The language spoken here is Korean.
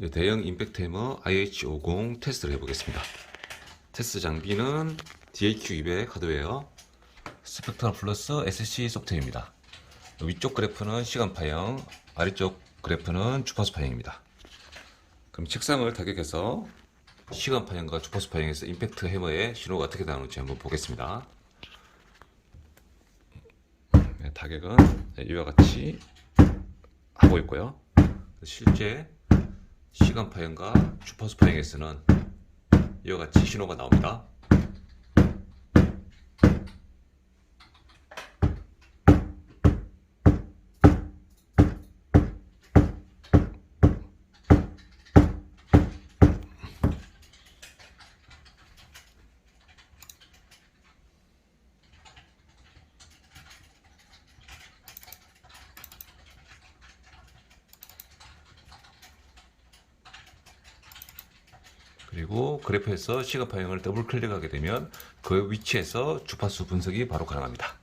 네, 대형 임팩트 해머 IH50 테스트를 해보겠습니다. 테스트 장비는 DAQ200 하드웨어, 스펙트럼 플러스 SC 소프트웨어입니다. 위쪽 그래프는 시간파형, 아래쪽 그래프는 주파수파형입니다. 그럼 책상을 타격해서 시간파형과 주파수파형에서 임팩트 해머의 신호가 어떻게 나오는지 한번 보겠습니다. 네, 타격은 네, 이와 같이 하고 있고요. 실제 시간 파형과 주파수 파형에서는 이와 같이 신호가 나옵니다. 그리고 그래프에서 시간 파형을 더블 클릭하게 되면 그 위치에서 주파수 분석이 바로 가능합니다.